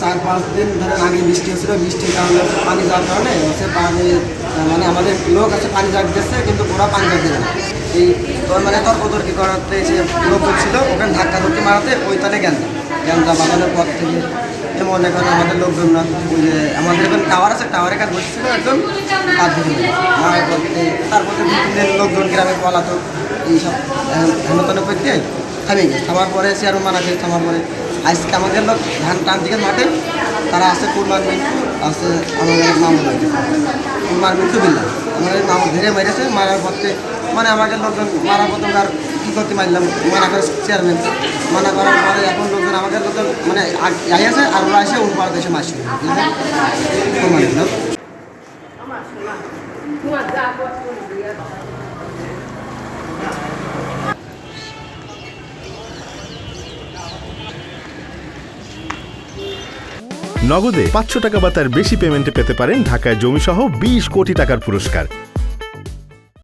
চার পাঁচ দিন ধরে আগে বৃষ্টি হচ্ছিল বৃষ্টির কারণে পানি যাওয়ার কারণে হচ্ছে পানি মানে আমাদের লোক আছে পানি জাগ দিচ্ছে কিন্তু ওরা পানি জাগ দেবে এই তোর মানে তর্ক তর্কি করাতে যে লোক ছিল, ওখানে ধাক্কা ধরতে মারাতে ওই তালে জ্ঞানটা জ্ঞানটা বাগানের পর থেকে যেমন এখন আমাদের লোকজন না, ওই যে আমাদের এখন টাওয়ার আছে টাওয়ারের কাজ বসেছিল একজন কাজ পর তারপর থেকে দু তিন দিন লোকজন গ্রামে পলাতো এইসব হেমতনে করতে থামে গেছে। থামার পরে চেয়ার মানা গেছে থামার পরে আজকে আমাদের লোক ধান টান দিকে মাঠে, তারা আছে কুরবান মিন্টু আছে আমাদের মামুন কুরবান মিন্টু বিল্লা আমাদের মামু ধরে মেরেছে, মারার পথে মানে আমাদের লোকজন মারার পথে আর কী করতে মারলাম মানা করে চেয়ারম্যান মানা করার পরে এখন লোকজন আমাদের লোকজন মানে আছে আর ওরা এসে উনপাড়া দেশে মাসি নগদে পাঁচশো টাকা বা তার বেশি পেমেন্টে পেতে পারেন ঢাকায় জমিসহ বিশ কোটি টাকার পুরস্কার।